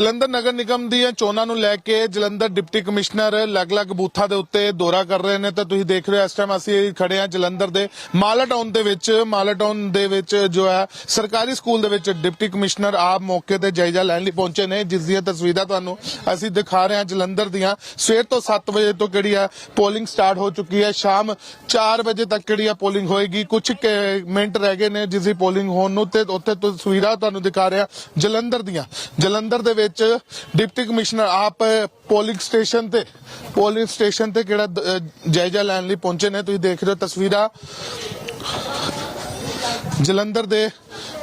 ਜਲੰਧਰ ਨਗਰ ਨਿਗਮ ਦੀਆਂ ਚੋਣਾਂ ਨੂੰ ਲੈ ਕੇ ਜਲੰਧਰ ਡਿਪਟੀ ਕਮਿਸ਼ਨਰ ਅਲੱਗ-ਅਲੱਗ ਬੂਥਾਂ ਦੇ ਉੱਤੇ ਦੌਰਾ ਕਰ ਰਹੇ ਨੇ। ਤਾਂ ਤੁਸੀਂ ਦੇਖ ਰਹੇ ਹੋ, ਇਸ ਟਾਈਮ ਅਸੀਂ ਖੜੇ ਹਾਂ ਜਲੰਧਰ ਦੇ ਮਾਲਾ ਟਾਊਨ ਦੇ ਵਿੱਚ। ਮਾਲਾ ਟਾਊਨ ਦੇ ਵਿੱਚ ਜੋ ਹੈ, ਸਰਕਾਰੀ ਸਕੂਲ ਦੇ ਵਿੱਚ ਡਿਪਟੀ ਕਮਿਸ਼ਨਰ ਆਪ ਮੌਕੇ ਤੇ ਜਾਇਜ਼ਾ ਲੈਣ ਲਈ ਪਹੁੰਚੇ ਨੇ। ਜਿਸ ਦੀਆਂ ਤਸਵੀਰਾਂ ਤੁਹਾਨੂੰ ਅਸੀਂ ਦਿਖਾ ਰਹੇ ਹਾਂ ਜਲੰਧਰ ਦੀਆਂ। ਸਵੇਰ ਤੋਂ 7 ਵਜੇ ਤੋਂ ਕਿਹੜੀ ਆ ਪੋਲਿੰਗ ਸਟਾਰਟ ਹੋ ਚੁੱਕੀ ਹੈ। ਸ਼ਾਮ 4 ਵਜੇ ਤੱਕ ਕਿਹੜੀ ਆ ਪੋਲਿੰਗ ਹੋਏਗੀ? ਕੁਝ ਮਿੰਟ ਰਹਿ ਗਏ ਨੇ ਜਿਸ ਦੀ ਪੋਲਿੰਗ ਹੋਣ ਨੂੰ ਤੇ ਉੱਥੇ ਤਸਵੀਰਾਂ ਤੁਹਾਨੂੰ ਦਿਖਾ ਰਹੇ ਹਾਂ ਜਲੰਧਰ ਦੀਆਂ। ਜਲੰਧਰ ਦੇ ਵਿੱਚ ਡਿਪਟੀ ਕਮਿਸ਼ਨਰ ਆਪ ਪੋਲਿੰਗ ਸਟੇਸ਼ਨ ਤੇ, ਪੋਲਿੰਗ ਸਟੇਸ਼ਨ ਤੇ ਕਿਹੜਾ ਜਾਇਜ਼ਾ ਲੈਣ ਲਈ ਪਹੁੰਚੇ ਨੇ, ਤੁਸੀਂ ਦੇਖ ਰਹੇ ਹੋ ਤਸਵੀਰਾਂ। ਜਲੰਧਰ ਦੇ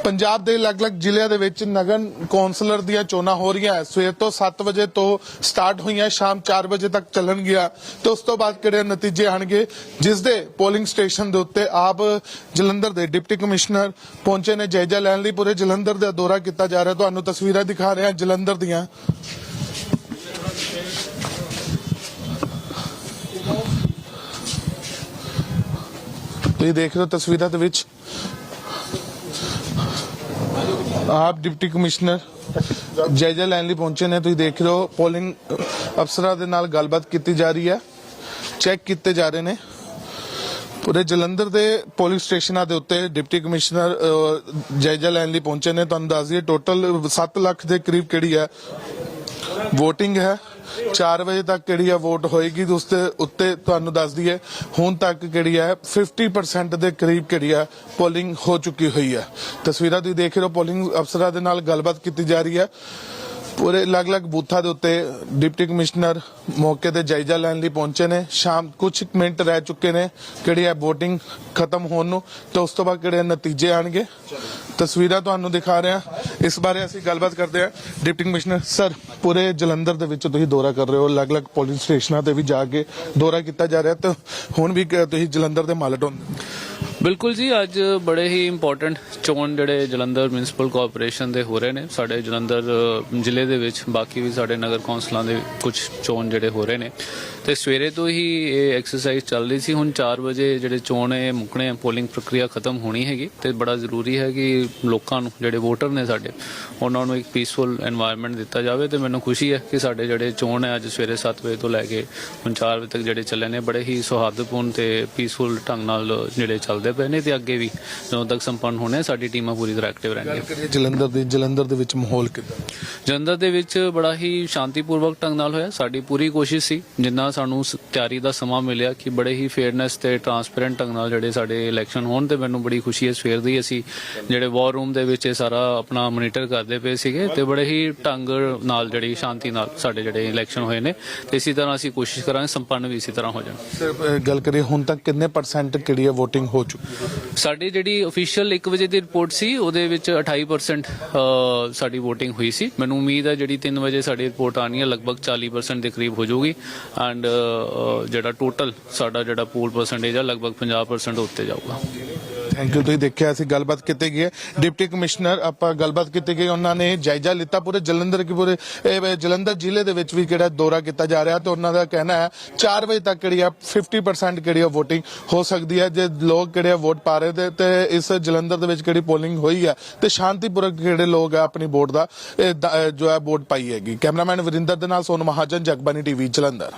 ਪੰਜਾਬ ਦੇ ਅਲੱਗ-ਅਲੱਗ ਜ਼ਿਲ੍ਹਿਆਂ ਦੇ ਵਿੱਚ ਨਗਰ ਕੌਂਸਲਰ ਦੀਆਂ ਚੋਣਾਂ ਹੋ ਰਹੀਆਂ ਹੈ। ਸਵੇਰ ਤੋਂ 7 ਵਜੇ ਤੋਂ ਸਟਾਰਟ ਹੋਈਆਂ, ਸ਼ਾਮ 4 ਵਜੇ ਤੱਕ ਚੱਲਣਗੀਆਂ ਤੇ ਉਸ ਤੋਂ ਬਾਅਦ ਕਿਹੜੇ ਨਤੀਜੇ ਆਣਗੇ? ਜਿਸ ਦੇ ਪੋਲਿੰਗ ਸਟੇਸ਼ਨ ਦੇ ਉੱਤੇ ਆਪ ਜਲੰਧਰ ਦੇ ਡਿਪਟੀ ਕਮਿਸ਼ਨਰ ਪਹੁੰਚੇ ਨੇ। ਜਾਇਜ਼ਾ ਲੈਣ ਲਈ ਪੂਰੇ ਜਲੰਧਰ ਦਾ ਦੌਰਾ ਕੀਤਾ ਜਾ ਰਿਹਾ। ਤੁਹਾਨੂੰ ਤਸਵੀਰਾਂ ਦਿਖਾ ਰਹੇ ਹਾਂ ਜਲੰਧਰ ਦੀਆਂ। ਤੁਸੀਂ ਦੇਖ ਰਹੇ ਹੋ ਤਸਵੀਰਾਂ ਦੇ ਵਿੱਚ ਆਪ ਡਿਪਟੀ ਕਮਿਸ਼ਨਰ ਜਾਇਜ਼ਾ ਲੈਣ ਲਈ ਪਹੁੰਚੇ ਨੇ। ਤੁਸੀਂ ਦੇਖ ਰਹੇ ਹੋ, ਪੋਲਿੰਗ ਅਫਸਰਾਂ ਦੇ ਨਾਲ ਗੱਲਬਾਤ ਕੀਤੀ ਜਾ ਰਹੀ ਹੈ। ਚੈੱਕ ਕੀਤੇ ਜਾ ਰਹੇ ਨੇ। ਪੂਰੇ ਜਲੰਧਰ ਦੇ ਪੁਲਿਸ ਸਟੇਸ਼ਨਾਂ ਦੇ ਉੱਤੇ ਡਿਪਟੀ ਕਮਿਸ਼ਨਰ ਜਾਇਜ਼ਾ ਲੈਣ ਲਈ ਪਹੁੰਚੇ ਨੇ। ਤੁਹਾਨੂੰ ਦੱਸ ਦਈਏ, ਟੋਟਲ 7 ਲੱਖ ਦੇ ਕਰੀਬ ਕਿਹੜੀ ਹੈ? VOTING ਹੈ। 4 ਵਜੇ ਤੱਕ ਕਿਹੜੀ ਆ ਵੋਟ ਹੋਏਗੀ ਤੇ ਉਸ ਦੇ ਉੱਤੇ ਤੁਹਾਨੂੰ ਦੱਸ ਦਈਏ, ਹੁਣ ਤੱਕ ਕਿਹੜੀ ਹੈ 50% ਦੇ ਕਰੀਬ ਕਿਹੜੀ ਆ ਪੋਲਿੰਗ ਹੋ ਚੁੱਕੀ ਹੋਈ ਹੈ। ਤਸਵੀਰਾਂ ਤੁਸੀਂ ਦੇਖ ਰਹੇ ਹੋ ਪੋਲਿੰਗ ਅਫਸਰਾਂ ਦੇ ਨਾਲ ਗੱਲਬਾਤ ਕੀਤੀ ਜਾ ਰਹੀ ਹੈ। ਪੂਰੇ ਅਲੱਗ-ਅਲੱਗ ਬੂਥਾਂ ਦੇ ਉੱਤੇ ਡਿਪਟੀ ਕਮਿਸ਼ਨਰ ਮੌਕੇ ਤੇ ਜਾਇਜ਼ਾ ਲੈਣ ਲਈ ਪਹੁੰਚੇ ਨੇ। ਸ਼ਾਮ ਕੁਝ ਮਿੰਟ ਰਹਿ ਚੁੱਕੇ ਨੇ ਕਿਹੜੀ ਹੈ VOTING ਖਤਮ ਹੋਣ ਨੂੰ ਤੇ ਉਸ ਤੋਂ ਬਾਅਦ ਕਿਹੜੇ ਨਤੀਜੇ ਆਣਗੇ। ਤਸਵੀਰਾਂ ਤੁਹਾਨੂੰ ਦਿਖਾ ਰਹੇ। ਹਾਂ ਇਸ ਬਾਰੇ ਅਸੀਂ ਗੱਲਬਾਤ ਕਰਦੇ ਹਾਂ। ਡਿਪਟੀ ਕਮਿਸ਼ਨਰ, ਸਰ, ਪੂਰੇ ਜਲੰਧਰ ਦੇ ਵਿੱਚ ਤੁਸੀਂ ਦੌਰਾ ਕਰ ਰਹੇ ਹੋ। ਅਲੱਗ-ਅਲੱਗ ਪੁਲਿਸ ਸਟੇਸ਼ਨਾਂ ਤੇ ਵੀ ਜਾ ਕੇ ਦੌਰਾ ਕੀਤਾ ਜਾ ਰਿਹਾ ਤੇ ਹੁਣ ਵੀ ਤੁਸੀਂ ਜਲੰਧਰ ਦੇ ਮਾਲਟੋਨ ਬਿਲਕੁਲ ਜੀ, ਅੱਜ ਬੜੇ ਹੀ ਇੰਪੋਰਟੈਂਟ ਚੋਣ ਜਿਹੜੇ ਜਲੰਧਰ ਮਿਊਨਿਸਪਲ ਕਾਰਪੋਰੇਸ਼ਨ ਦੇ ਹੋ ਰਹੇ ਨੇ। ਸਾਡੇ ਜਲੰਧਰ ਜ਼ਿਲ੍ਹੇ ਦੇ ਵਿੱਚ ਬਾਕੀ ਵੀ ਸਾਡੇ ਨਗਰ ਕੌਂਸਲਾਂ ਦੇ ਕੁਝ ਚੋਣ ਜਿਹੜੇ ਹੋ ਰਹੇ ਨੇ। ਤੇ ਸਵੇਰੇ ਤੋਂ ਹੀ ਇਹ ਐਕਸਰਸਾਈਜ਼ ਚੱਲ ਰਹੀ ਸੀ। ਹੁਣ 4 ਵਜੇ ਜਿਹੜੇ ਚੋਣ ਹੈ ਮੁਕਣੇ ਪੋਲਿੰਗ ਪ੍ਰਕਿਰਿਆ ਖਤਮ ਹੋਣੀ ਹੈਗੀ। ਤੇ ਬੜਾ ਜ਼ਰੂਰੀ ਹੈ ਕਿ ਲੋਕਾਂ ਨੂੰ, ਜਿਹੜੇ ਵੋਟਰ ਨੇ ਸਾਡੇ, ਉਹਨਾਂ ਨੂੰ ਇੱਕ ਪੀਸਫੁਲ এনवायरमेंट ਦਿੱਤਾ ਜਾਵੇ। ਤੇ ਮੈਨੂੰ ਖੁਸ਼ੀ ਹੈ ਕਿ ਸਾਡੇ ਜਿਹੜੇ ਚੋਣ ਹੈ, ਅੱਜ ਸਵੇਰੇ 7 ਵਜੇ ਤੋਂ ਲੈ ਕੇ ਹੁਣ 4 ਵਜੇ ਤੱਕ ਜਿਹੜੇ ਚੱਲੇ ਨੇ, ਬੜੇ ਹੀ ਸੁਹਾਰਦਪੂਰਨ ਤੇ ਪੀਸਫੁਲ ਢੰਗ ਨਾਲ ਜਿਹੜੇ ਚੱਲਦੇ ਪਏ ਨੇ ਤੇ ਅੱਗੇ ਵੀ ਜਦੋਂ ਤੱਕ ਸੰਪੰਨ ਹੋਣੇ ਸਾਡੀ ਟੀਮਾਂ ਪੂਰੀ ਤਰ੍ਹਾਂ ਐਕਟਿਵ ਰਹਿਣਗੀਆਂ। ਕਰੀਏ ਜਲੰਧਰ ਦੀ ਜਲੰਧਰ ਦੇ ਵਿੱਚ ਮਾਹੌਲ ਕਿਦਾਂ ਜਲੰਧਰ ਦੇ ਵਿੱਚ ਬੜਾ ਹੀ ਸ਼ਾਂਤੀਪੂਰਵਕ ਢੰਗ ਨਾਲ ਹੋਇਆ। ਸਾਡੀ ਪੂਰੀ ਕੋਸ਼ਿਸ਼ ਸੀ ਜਿੰਨਾ ਸਾਨੂੰ ਸ- ਤਿਆਰੀ ਦਾ ਸਮਾਂ ਮਿਲਿਆ ਕਿ ਬੜੇ ਹੀ ਫੇਅਰਨੈਸ ਤੇ ਟਰਾਂਸਪੇਰੈਂਟ ਢੰਗ ਨਾਲ ਜਿਹੜੇ ਸਾਡੇ ਇਲੈਕਸ਼ਨ ਹੋਣ ਤੇ ਮੈਨੂੰ ਬੜੀ ਖੁਸ਼ੀ ਹੈ। ਸਵੇਰ ਦੀ ਅਸੀਂ ਜਿਹੜੇ ਵਾਰ ਰੂਮ ਦੇ ਵਿੱਚ ਇਹ ਸਾਰਾ ਆਪਣਾ ਮੋਨੀਟਰ ਕਰਦੇ ਪਏ ਸੀਗੇ ਤੇ ਬੜੇ ਹੀ ਢੰਗ ਨਾਲ ਜਿਹੜੀ ਸ਼ਾਂਤੀ ਨਾਲ ਸਾਡੇ ਜਿਹੜੇ ਇਲੈਕਸ਼ਨ ਹੋਏ ਨੇ। ਤੇ ਇਸੇ ਤਰ੍ਹਾਂ ਅਸੀਂ ਕੋਸ਼ਿਸ਼ ਕਰਾਂਗੇ ਸੰਪੰਨ ਵੀ ਇਸੇ ਤਰ੍ਹਾਂ ਹੋ ਜਾਣ। ਸਰ ਗੱਲ ਕਰੀਏ ਹੁਣ ਤੱਕ ਕਿੰਨੇ ਪਰਸੈਂਟ ਕਿਹੜੀ ਹੈ VOTING ਹੋ ਚੁੱਕੀ? ਸਾਡੀ ਜਿਹੜੀ ਅਫੀਸ਼ੀਅਲ 1 ਵਜੇ ਦੀ ਰਿਪੋਰਟ ਸੀ, ਉਹਦੇ ਵਿੱਚ 28% ਸਾਡੀ VOTING ਹੋਈ ਸੀ। ਮੈਨੂੰ ਉਮੀਦ ਹੈ ਜਿਹੜੀ 3 ਵਜੇ ਸਾਡੀ ਰਿਪੋਰਟ ਆਣੀ ਹੈ, ਲਗਭਗ 40% ਦੇ ਕਰੀਬ ਹੋ ਜਾਊਗੀ। ਐਂਡ ਜਿਹੜਾ ਟੋਟਲ ਸਾਡਾ ਜਿਹੜਾ ਪੂਲ ਪਰਸੈਂਟੇਜ ਆ, ਲਗਭਗ 50% ਉੱਤੇ ਜਾਊਗਾ। ਥੈਂਕ ਯੂ ਤੁਸੀਂ ਦੇਖਿਆ ਅਸੀਂ ਗੱਲਬਾਤ ਕੀਤੀ ਗਈ ਹੈ। ਡਿਪਟੀ ਕਮਿਸ਼ਨਰ ਆਪਾਂ ਗੱਲਬਾਤ ਕੀਤੀ ਗਈ। ਉਹਨਾਂ ਨੇ ਜਾਇਜ਼ਾ ਲਿੱਤਾ ਪੂਰੇ ਜਲੰਧਰ ਕੀ ਪੂਰੇ, ਇਹ ਜਲੰਧਰ ਜ਼ਿਲ੍ਹੇ ਦੇ ਵਿੱਚ ਵੀ ਕਿਹੜਾ ਦੌਰਾ ਕੀਤਾ ਜਾ ਰਿਹਾ ਤੇ ਉਹਨਾਂ ਦਾ ਕਹਿਣਾ ਹੈ 4 ਵਜੇ ਤੱਕ ਕਿਹੜੀ ਆ 50% ਕਿਹੜੀ ਆ VOTING ਹੋ ਸਕਦੀ ਹੈ। ਜੇ ਲੋਕ ਕਿਹੜੇ ਵੋਟ ਪਾ ਰਹੇ ਤੇ ਤੇ ਇਸ ਜਲੰਧਰ ਦੇ ਵਿੱਚ ਕਿਹੜੀ ਪੋਲਿੰਗ ਹੋਈ ਹੈ ਤੇ ਸ਼ਾਂਤੀਪੂਰਕ ਕਿਹੜੇ ਲੋਕ ਆ ਆਪਣੀ ਵੋਟ ਦਾ, ਇਹ ਜੋ ਹੈ ਵੋਟ ਪਾਈ ਹੈਗੀ। ਕੈਮਰਾਮੈਨ ਵਰਿੰਦਰ ਦੇ ਨਾਲ ਸੋਨ ਮਹਾਜਨ ਜਗਬਾਨੀ ਟੀਵੀ, ਜਲੰਧਰ।